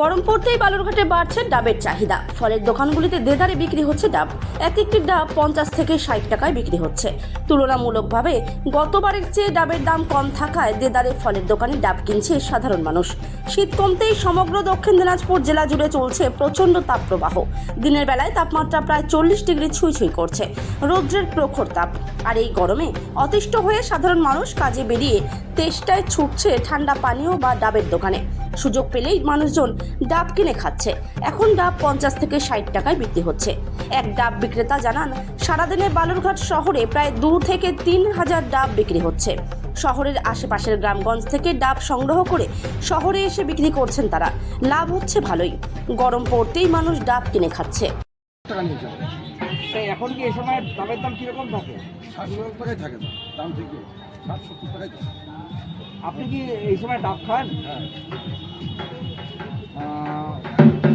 গরম পড়তেই বালুরঘাটে বাড়ছে ডাবের চাহিদা। ফলের দোকানগুলিতে দেদারে বিক্রি হচ্ছে ডাব। এক একটি ডাব পঞ্চাশ থেকে ষাট টাকায় বিক্রি হচ্ছে। তুলনামূলকভাবে গতবারের চেয়ে ডাবের দাম কম থাকায় দেদারে ফলের দোকানে ডাব কিনছে সাধারণ মানুষ। শীত কমতেই সমগ্র দক্ষিণ দিনাজপুর জেলা জুড়ে চলছে প্রচণ্ড তাপপ্রবাহ। দিনের বেলায় তাপমাত্রা প্রায় চল্লিশ ডিগ্রি ছুঁই ছুঁই করছে। রৌদ্রের প্রখর তাপ। আর এই গরমে অতিষ্ঠ হয়ে সাধারণ মানুষ কাজে বেরিয়ে তেষ্টায় ছুটছে ঠান্ডা পানীয় বা ডাবের দোকানে। সুযোগ পেলেই মানুষজন ডাব কিনে খাচ্ছে। এখন ডাব পঞ্চাশ থেকে ষাট টাকায় বিক্রি হচ্ছে। এক ডাব বিক্রেতা জানান সারাদিনে বালুরঘাট শহরে প্রায় দু থেকে তিন হাজার ডাব বিক্রি হচ্ছে। শহরের আশেপাশের গ্রামগঞ্জ থেকে ডাব সংগ্রহ করে শহরে এসে বিক্রি করছেন তারা। লাভ হচ্ছে ভালোই। গরম পড়তেই মানুষ ডাব কিনে খাচ্ছে। টাকা নিয়ে যাবে। তাই এখন কি এই সময় ডাবের দাম কীরকম থাকে? ষাট টাকায় থাকে দাম ঠিক ষাট সত্তর টাকায় আপনি কি এই সময় ডাব খান? হ্যাঁ।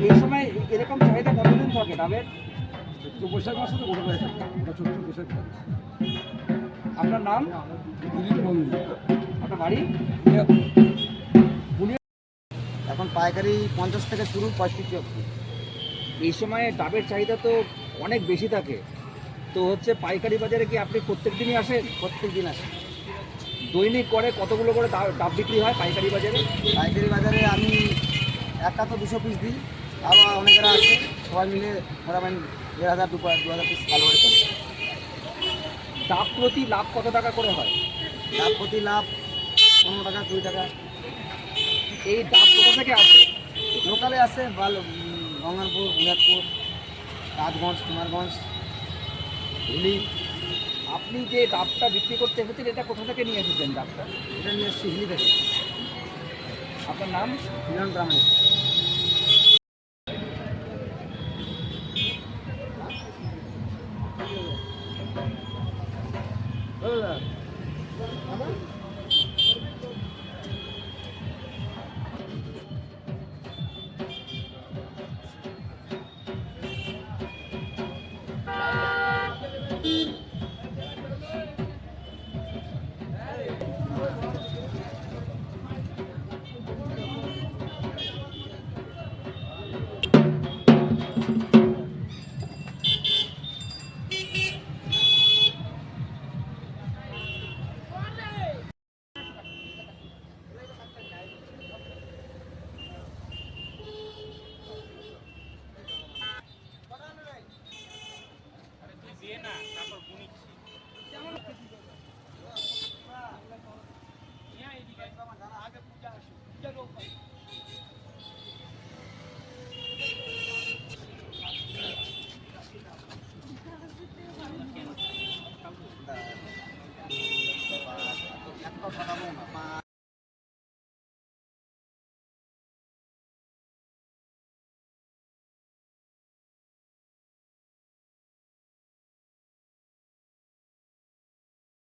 এই সময় এরকম চাহিদা কতদিন থাকে? ডাবের তো বৈশাখ মাসে তো গোটা থাকে চৈত্র বৈশাখ থাকে আপনার নাম? দিলীপ নন্দী। আপনার বাড়ি? এখন পাইকারি পঞ্চাশ থেকে শুরু পঁয়ষট্টি অব্দি এই সময় ডাবের চাহিদা তো অনেক বেশি থাকে। তো হচ্ছে পাইকারি বাজারে কি আপনি প্রত্যেক দিনই আসেন? প্রত্যেক দিন আসে। দৈনিক করে কতগুলো করে ডাব বিক্রি হয় পাইকারি বাজারে? পাইকারি বাজারে আমি একা তো দুশো পিস দিই আবার অনেকেরা আছে সবাই মিলে মোটামুটি দেড় হাজার দু দু হাজার পিস ভালো করে ডাব প্রতি লাভ কত টাকা করে হয়? লাভ প্রতি লাভ পনেরো টাকা কুড়ি টাকা। এই ডাব কোথা থেকে আসে? লোকালে আছে ভালো গঙ্গারপুর বুনিয়াদপুর রাজগঞ্জ কুমারগঞ্জ হুলি আপনি যে ডাবটা বিক্রি করতে এসেছেন এটা কোথা থেকে নিয়ে এসেছেন ডাবটা? এটা নিয়ে এসছি হিলি থেকে। আপনার নাম? মিলন প্রামাণিক। দাদা